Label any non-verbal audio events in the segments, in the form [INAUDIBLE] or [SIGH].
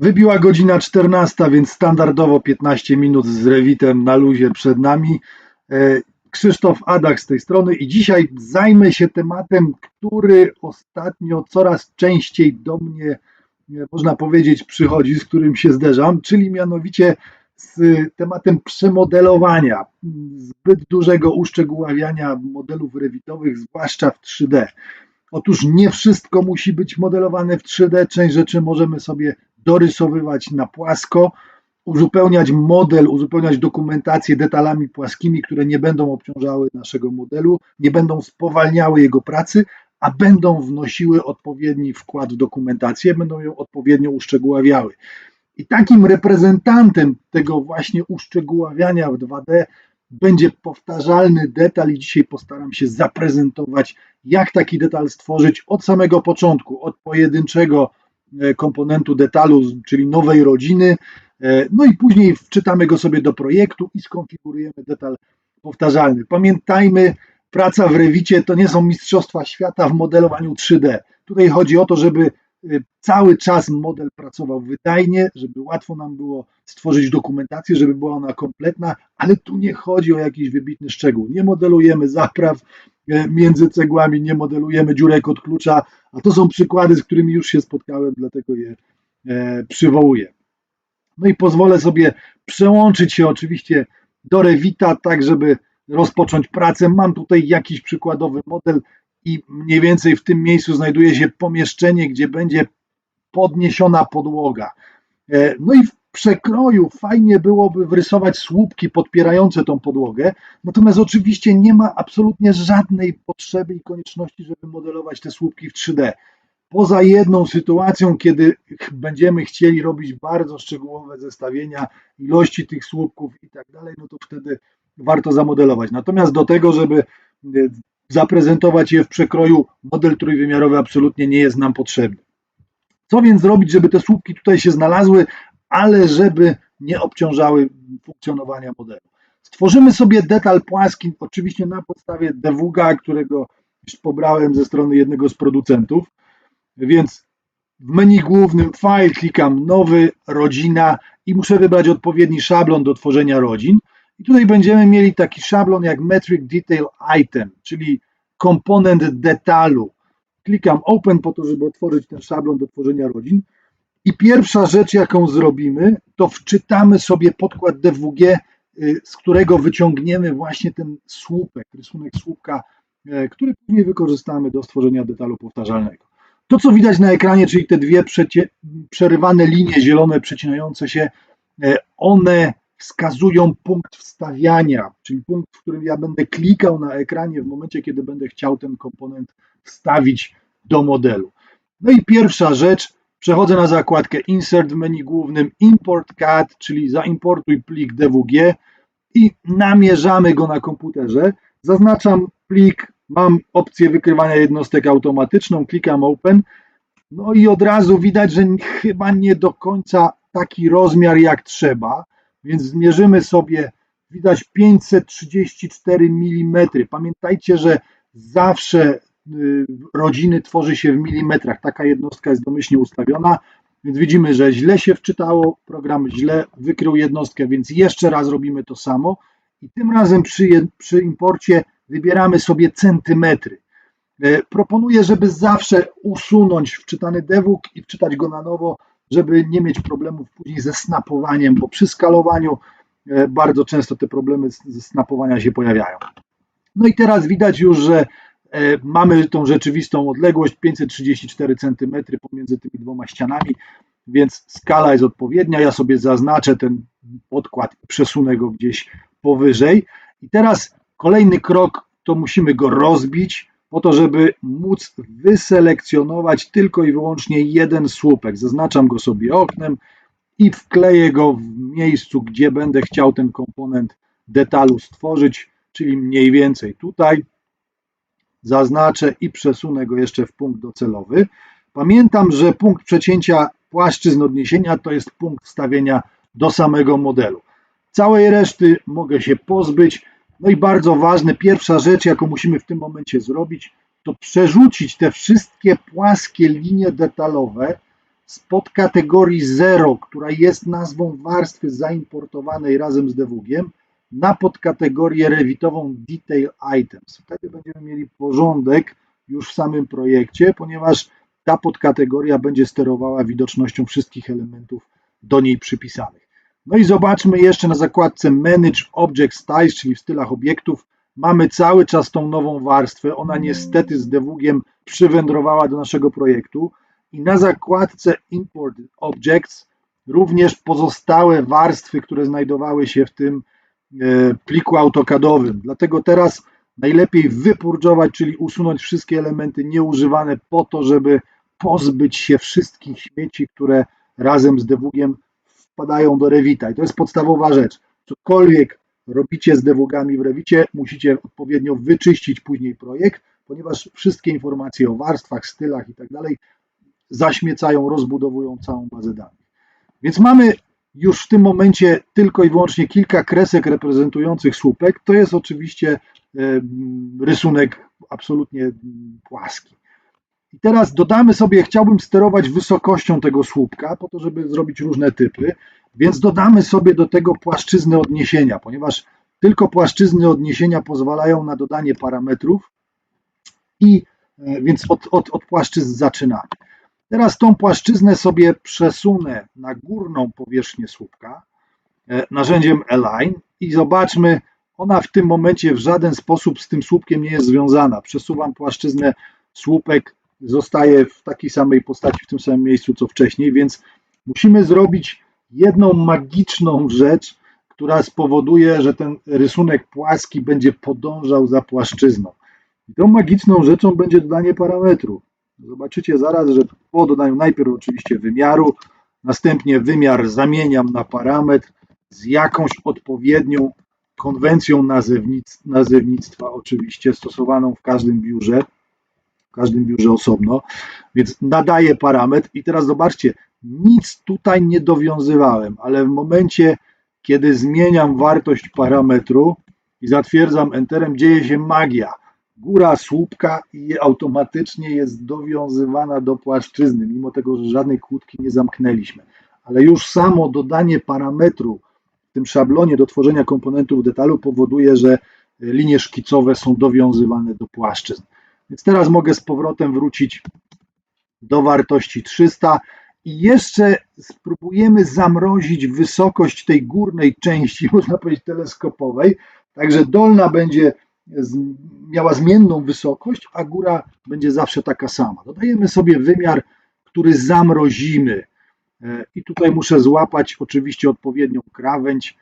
Wybiła godzina 14, więc standardowo 15 minut z Rewitem na luzie przed nami. E, Krzysztof Adak z tej strony i dzisiaj zajmę się tematem, który ostatnio coraz częściej do mnie, e, można powiedzieć, przychodzi, z którym się zderzam, czyli mianowicie z tematem przemodelowania, zbyt dużego uszczegóławiania modelów rewitowych, zwłaszcza w 3D. Otóż nie wszystko musi być modelowane w 3D, część rzeczy możemy sobie dorysowywać na płasko, uzupełniać model, uzupełniać dokumentację detalami płaskimi, które nie będą obciążały naszego modelu, nie będą spowalniały jego pracy, a będą wnosiły odpowiedni wkład w dokumentację, będą ją odpowiednio uszczegóławiały. I takim reprezentantem tego właśnie uszczegóławiania w 2D będzie powtarzalny detal i dzisiaj postaram się zaprezentować, jak taki detal stworzyć od samego początku, od pojedynczego komponentu detalu, czyli nowej rodziny, e, no i później wczytamy go sobie do projektu i skonfigurujemy detal powtarzalny. Pamiętajmy, praca w Rewicie to nie są mistrzostwa świata w modelowaniu 3D. Tutaj chodzi o to, żeby y, cały czas model pracował wydajnie, żeby łatwo nam było stworzyć dokumentację, żeby była ona kompletna, ale tu nie chodzi o jakiś wybitny szczegół. Nie modelujemy zapraw e, między cegłami, nie modelujemy dziurek od klucza, a to są przykłady, z którymi już się spotkałem, dlatego je e, przywołuję. No i pozwolę sobie przełączyć się oczywiście do Revita, tak żeby rozpocząć pracę. Mam tutaj jakiś przykładowy model i mniej więcej w tym miejscu znajduje się pomieszczenie, gdzie będzie podniesiona podłoga. E, No i przekroju fajnie byłoby wrysować słupki podpierające tą podłogę, natomiast oczywiście nie ma absolutnie żadnej potrzeby i konieczności, żeby modelować te słupki w 3D. Poza jedną sytuacją, kiedy będziemy chcieli robić bardzo szczegółowe zestawienia ilości tych słupków i tak dalej, no to wtedy warto zamodelować. Natomiast do tego, żeby e, zaprezentować je w przekroju, model trójwymiarowy absolutnie nie jest nam potrzebny. Co więc zrobić, żeby te słupki tutaj się znalazły, ale żeby nie obciążały funkcjonowania modelu? Stworzymy sobie detal płaski, oczywiście na podstawie devuga, którego już pobrałem ze strony jednego z producentów, więc w menu głównym file klikam nowy, rodzina i muszę wybrać odpowiedni szablon do tworzenia rodzin. I tutaj będziemy mieli taki szablon jak Metric Detail Item, czyli komponent detalu. Klikam Open po to, żeby otworzyć ten szablon do tworzenia rodzin. I pierwsza rzecz, jaką zrobimy, to wczytamy sobie podkład DWG, y, z którego wyciągniemy właśnie ten słupek, rysunek słupka, y, który później wykorzystamy do stworzenia detalu powtarzalnego. To, co widać na ekranie, czyli te dwie przecie, przerywane linie zielone przecinające się, y, one wskazują punkt wstawiania, czyli punkt, w którym ja będę klikał na ekranie w momencie, kiedy będę chciał ten komponent wstawić do modelu. No i pierwsza rzecz, przechodzę na zakładkę Insert w menu głównym, Import CAD, czyli zaimportuj plik DWG i namierzamy go na komputerze. Zaznaczam plik, mam opcję wykrywania jednostek automatyczną, klikam Open, no i od razu widać, że chyba nie do końca taki rozmiar jak trzeba. Więc zmierzymy sobie, widać 534 mm. Pamiętajcie, że zawsze rodziny tworzy się w milimetrach. Taka jednostka jest domyślnie ustawiona, więc widzimy, że źle się wczytało, program źle wykrył jednostkę, więc jeszcze raz robimy to samo. I tym razem przy, przy imporcie wybieramy sobie centymetry. E, Proponuję, żeby zawsze usunąć wczytany dewuk i wczytać go na nowo, żeby nie mieć problemów później ze snapowaniem, bo przy skalowaniu e, bardzo często te problemy ze snapowania się pojawiają. No i teraz widać już, że mamy tą rzeczywistą odległość 534 cm pomiędzy tymi dwoma ścianami, więc skala jest odpowiednia. Ja sobie zaznaczę ten podkład i przesunę go gdzieś powyżej. I teraz kolejny krok to musimy go rozbić po to, żeby móc wyselekcjonować tylko i wyłącznie jeden słupek. Zaznaczam go sobie oknem i wkleję go w miejscu, gdzie będę chciał ten komponent detalu stworzyć, czyli mniej więcej tutaj. Zaznaczę i przesunę go jeszcze w punkt docelowy. Pamiętam, że punkt przecięcia płaszczyzn odniesienia to jest punkt wstawienia do samego modelu. Całej reszty mogę się pozbyć. No i bardzo ważne, pierwsza rzecz, jaką musimy w tym momencie zrobić, to przerzucić te wszystkie płaskie linie detalowe z podkategorii 0, która jest nazwą warstwy zaimportowanej razem z debugiem, na podkategorię rewitową Detail Items. Wtedy będziemy mieli porządek już w samym projekcie, ponieważ ta podkategoria będzie sterowała widocznością wszystkich elementów do niej przypisanych. No i zobaczmy jeszcze na zakładce Manage Object Styles, czyli w stylach obiektów. Mamy cały czas tą nową warstwę. Ona niestety z debugiem przywędrowała do naszego projektu. I na zakładce Import Objects również pozostałe warstwy, które znajdowały się w tym pliku autokadowym. Dlatego teraz najlepiej wypurgować, czyli usunąć wszystkie elementy nieużywane po to, żeby pozbyć się wszystkich śmieci, które razem z debugiem wpadają do Revita. I to jest podstawowa rzecz. Cokolwiek robicie z debugami w Revicie, musicie odpowiednio wyczyścić później projekt, ponieważ wszystkie informacje o warstwach, stylach i tak dalej zaśmiecają, rozbudowują całą bazę danych. Więc mamy już w tym momencie tylko i wyłącznie kilka kresek reprezentujących słupek. To jest oczywiście e, rysunek absolutnie płaski. I teraz dodamy sobie, chciałbym sterować wysokością tego słupka, po to, żeby zrobić różne typy, więc dodamy sobie do tego płaszczyzny odniesienia, ponieważ tylko płaszczyzny odniesienia pozwalają na dodanie parametrów i e, więc od, od, od płaszczyzn zaczynamy. Teraz tą płaszczyznę sobie przesunę na górną powierzchnię słupka e, narzędziem Align i zobaczmy, ona w tym momencie w żaden sposób z tym słupkiem nie jest związana. Przesuwam płaszczyznę, słupek zostaje w takiej samej postaci, w tym samym miejscu co wcześniej, więc musimy zrobić jedną magiczną rzecz, która spowoduje, że ten rysunek płaski będzie podążał za płaszczyzną. I tą magiczną rzeczą będzie dodanie parametru. Zobaczycie zaraz, że po dodaniu najpierw oczywiście wymiaru, następnie wymiar zamieniam na parametr z jakąś odpowiednią konwencją nazewnic, nazewnictwa, oczywiście stosowaną w każdym biurze, w każdym biurze osobno, więc nadaję parametr i teraz zobaczcie, nic tutaj nie dowiązywałem, ale w momencie, kiedy zmieniam wartość parametru i zatwierdzam Enterem, dzieje się magia góra słupka i automatycznie jest dowiązywana do płaszczyzny, mimo tego, że żadnej kłódki nie zamknęliśmy. Ale już samo dodanie parametru w tym szablonie do tworzenia komponentów detalu powoduje, że linie szkicowe są dowiązywane do płaszczyzn. Więc teraz mogę z powrotem wrócić do wartości 300 i jeszcze spróbujemy zamrozić wysokość tej górnej części, [LAUGHS] można powiedzieć teleskopowej, także dolna będzie miała zmienną wysokość, a góra będzie zawsze taka sama. Dodajemy sobie wymiar, który zamrozimy. E, I tutaj muszę złapać oczywiście odpowiednią krawędź.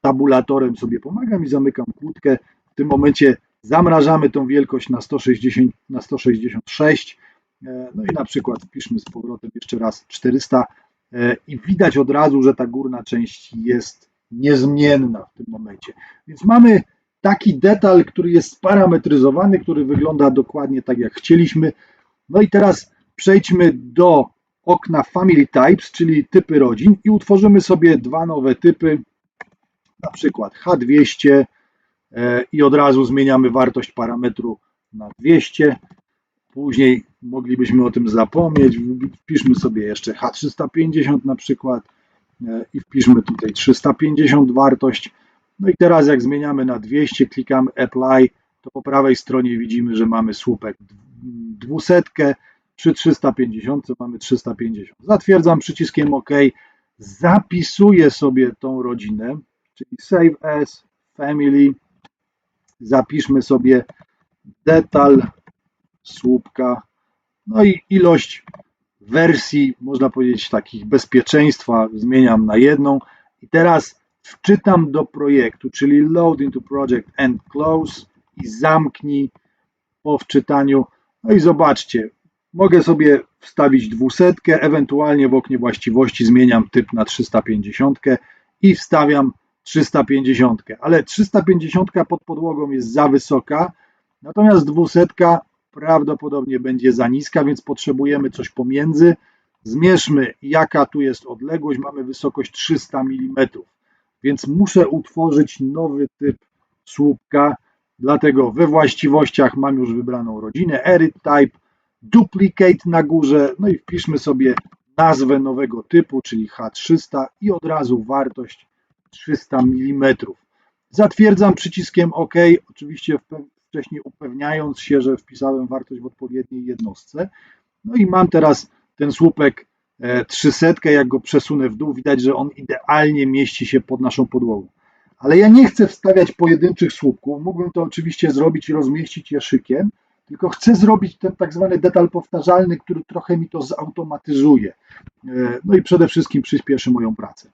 Tabulatorem sobie pomagam i zamykam kłódkę. W tym momencie zamrażamy tą wielkość na, 160, na 166. E, no i na przykład wpiszmy z powrotem jeszcze raz 400 e, i widać od razu, że ta górna część jest niezmienna w tym momencie. Więc mamy taki detal, który jest sparametryzowany, który wygląda dokładnie tak jak chcieliśmy. No i teraz przejdźmy do okna Family Types, czyli typy rodzin i utworzymy sobie dwa nowe typy, na przykład H200 e, i od razu zmieniamy wartość parametru na 200. Później moglibyśmy o tym zapomnieć. Wpiszmy sobie jeszcze H350 na przykład e, i wpiszmy tutaj 350 wartość. No i teraz jak zmieniamy na 200, klikamy Apply, to po prawej stronie widzimy, że mamy słupek 200, przy 350 mamy 350. Zatwierdzam przyciskiem OK, zapisuję sobie tą rodzinę, czyli Save As, Family, zapiszmy sobie detal słupka, no i ilość wersji, można powiedzieć takich bezpieczeństwa zmieniam na jedną. I teraz wczytam do projektu, czyli load into project and close i zamknij po wczytaniu. No i zobaczcie, mogę sobie wstawić dwusetkę, ewentualnie w oknie właściwości zmieniam typ na 350 i wstawiam 350, ale 350 pod podłogą jest za wysoka, natomiast dwusetka prawdopodobnie będzie za niska, więc potrzebujemy coś pomiędzy. Zmierzmy, jaka tu jest odległość. Mamy wysokość 300 mm więc muszę utworzyć nowy typ słupka, dlatego we właściwościach mam już wybraną rodzinę, edit type, duplicate na górze, no i wpiszmy sobie nazwę nowego typu, czyli H300 i od razu wartość 300 mm. Zatwierdzam przyciskiem OK, oczywiście wcześniej upewniając się, że wpisałem wartość w odpowiedniej jednostce. No i mam teraz ten słupek e, 300, jak go przesunę w dół, widać, że on idealnie mieści się pod naszą podłogą. Ale ja nie chcę wstawiać pojedynczych słupków, mógłbym to oczywiście zrobić i rozmieścić je szykiem, tylko chcę zrobić ten tak zwany detal powtarzalny, który trochę mi to zautomatyzuje. E, No i przede wszystkim przyspieszy moją pracę.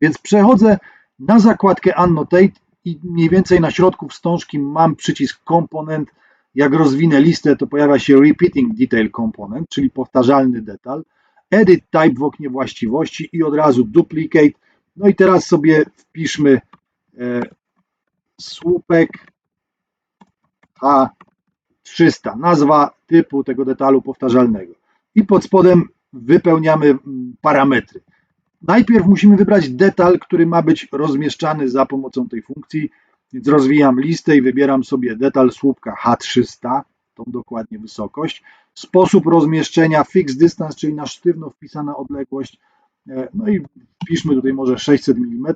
Więc przechodzę na zakładkę Annotate i mniej więcej na środku wstążki mam przycisk Component. Jak rozwinę listę, to pojawia się Repeating Detail Component, czyli powtarzalny detal. Edit Type w oknie właściwości i od razu Duplicate. No i teraz sobie wpiszmy e, słupek H300, nazwa typu tego detalu powtarzalnego. I pod spodem wypełniamy parametry. Najpierw musimy wybrać detal, który ma być rozmieszczany za pomocą tej funkcji, więc rozwijam listę i wybieram sobie detal słupka H300, tą dokładnie wysokość. Sposób rozmieszczenia fixed distance, czyli na sztywno wpisana odległość. E, No i wpiszmy tutaj może 600 mm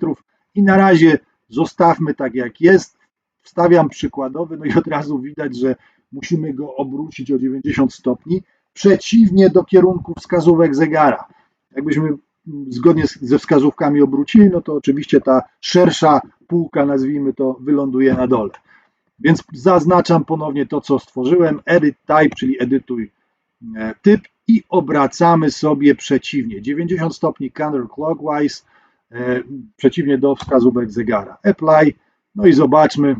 i na razie zostawmy tak jak jest. Wstawiam przykładowy, no i od razu widać, że musimy go obrócić o 90 stopni, przeciwnie do kierunku wskazówek zegara. Jakbyśmy zgodnie ze wskazówkami obrócili, no to oczywiście ta szersza półka, nazwijmy to, wyląduje na dole. Więc zaznaczam ponownie to, co stworzyłem, edit type, czyli edytuj e, typ i obracamy sobie przeciwnie, 90 stopni counterclockwise, e, przeciwnie do wskazówek zegara. Apply, no i zobaczmy,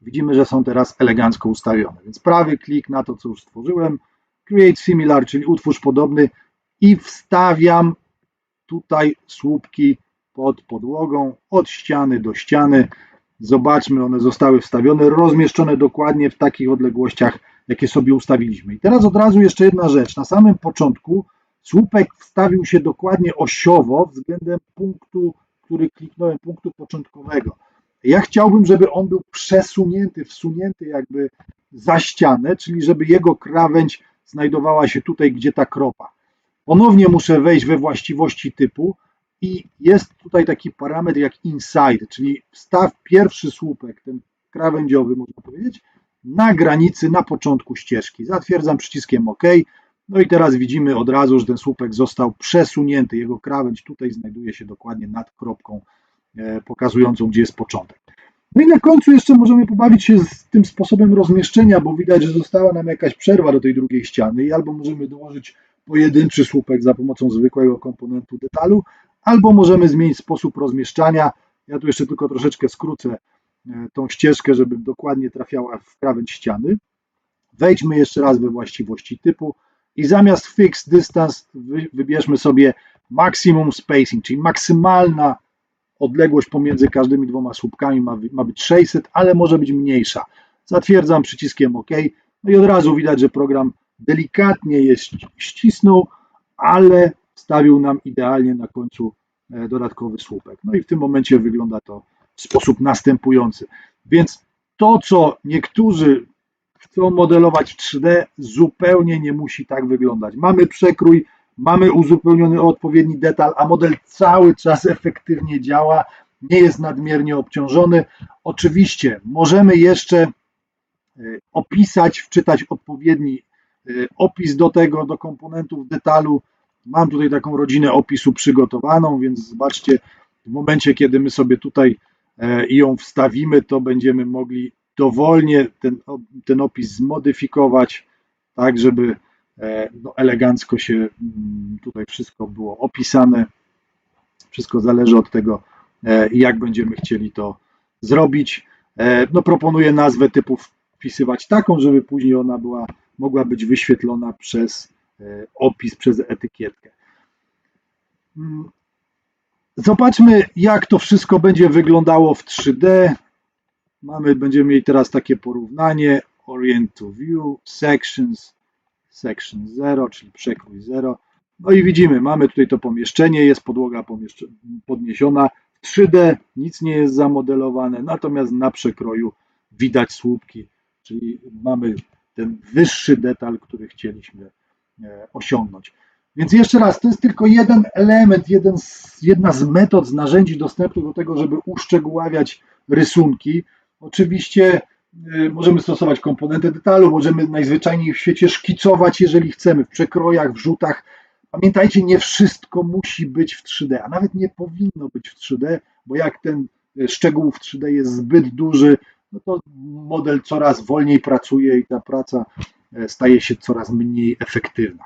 widzimy, że są teraz elegancko ustawione. Więc prawy klik na to, co już stworzyłem, create similar, czyli utwórz podobny i wstawiam tutaj słupki pod podłogą, od ściany do ściany. Zobaczmy, one zostały wstawione, rozmieszczone dokładnie w takich odległościach, jakie sobie ustawiliśmy. I teraz od razu jeszcze jedna rzecz. Na samym początku słupek wstawił się dokładnie osiowo względem punktu, który kliknąłem, punktu początkowego. Ja chciałbym, żeby on był przesunięty, wsunięty jakby za ścianę, czyli żeby jego krawędź znajdowała się tutaj, gdzie ta kropa. Ponownie muszę wejść we właściwości typu i jest tutaj taki parametr jak inside, czyli wstaw pierwszy słupek, ten krawędziowy można powiedzieć, na granicy, na początku ścieżki. Zatwierdzam przyciskiem OK. No i teraz widzimy od razu, że ten słupek został przesunięty. Jego krawędź tutaj znajduje się dokładnie nad kropką e, pokazującą, gdzie jest początek. No i na końcu jeszcze możemy pobawić się z tym sposobem rozmieszczenia, bo widać, że została nam jakaś przerwa do tej drugiej ściany i albo możemy dołożyć pojedynczy słupek za pomocą zwykłego komponentu detalu, albo możemy zmienić sposób rozmieszczania. Ja tu jeszcze tylko troszeczkę skrócę e, tą ścieżkę, żeby dokładnie trafiała w krawędź ściany. Wejdźmy jeszcze raz we właściwości typu i zamiast fixed distance wy, wybierzmy sobie maximum spacing, czyli maksymalna odległość pomiędzy każdymi dwoma słupkami ma, być 600, ale może być mniejsza. Zatwierdzam przyciskiem OK. No i od razu widać, że program delikatnie je ści- ścisnął, ale wstawił nam idealnie na końcu dodatkowy słupek. No i w tym momencie wygląda to w sposób następujący. Więc to, co niektórzy chcą modelować w 3D, zupełnie nie musi tak wyglądać. Mamy przekrój, mamy uzupełniony o odpowiedni detal, a model cały czas efektywnie działa, nie jest nadmiernie obciążony. Oczywiście możemy jeszcze e, opisać, wczytać odpowiedni e, opis do tego, do komponentów detalu. Mam tutaj taką rodzinę opisu przygotowaną, więc zobaczcie, w momencie, kiedy my sobie tutaj e, ją wstawimy, to będziemy mogli dowolnie ten, ten opis zmodyfikować, tak żeby e, no, elegancko się mm, tutaj wszystko było opisane. Wszystko zależy od tego, e, jak będziemy chcieli to zrobić. No, proponuję nazwę typu wpisywać taką, żeby później ona była, mogła być wyświetlona przez opis, przez etykietkę. Mm, Zobaczmy, jak to wszystko będzie wyglądało w 3D. Mamy, będziemy mieli teraz takie porównanie Orient to View, Sections, Section 0, czyli przekrój 0. No i widzimy, mamy tutaj to pomieszczenie, jest podłoga podniesiona. W 3D nic nie jest zamodelowane, natomiast na przekroju widać słupki, czyli mamy ten wyższy detal, który chcieliśmy e, osiągnąć. Więc jeszcze raz, to jest tylko jeden element, jeden z, jedna z metod, z narzędzi dostępnych do tego, żeby uszczegóławiać rysunki. Oczywiście y, możemy stosować komponenty detalu, możemy najzwyczajniej w świecie szkicować, jeżeli chcemy, w przekrojach, w rzutach. Pamiętajcie, nie wszystko musi być w 3D, a nawet nie powinno być w 3D, bo jak ten y, szczegół w 3D jest zbyt duży, no to model coraz wolniej pracuje i ta praca e, staje się coraz mniej efektywna.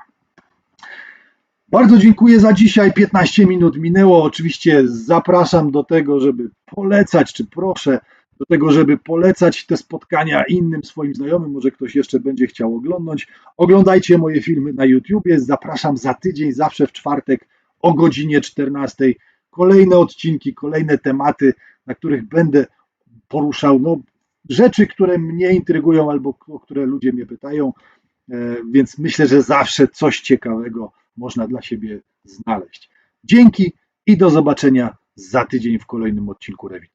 Bardzo dziękuję za dzisiaj. 15 minut minęło. Oczywiście zapraszam do tego, żeby polecać, czy proszę do tego, żeby polecać te spotkania innym swoim znajomym. Może ktoś jeszcze będzie chciał oglądać. Oglądajcie moje filmy na YouTubie. Zapraszam za tydzień, zawsze w czwartek o godzinie 14. Kolejne odcinki, kolejne tematy, na których będę poruszał no, rzeczy, które mnie intrygują albo o które ludzie mnie pytają. E, Więc myślę, że zawsze coś ciekawego można dla siebie znaleźć. Dzięki i do zobaczenia za tydzień w kolejnym odcinku Revit.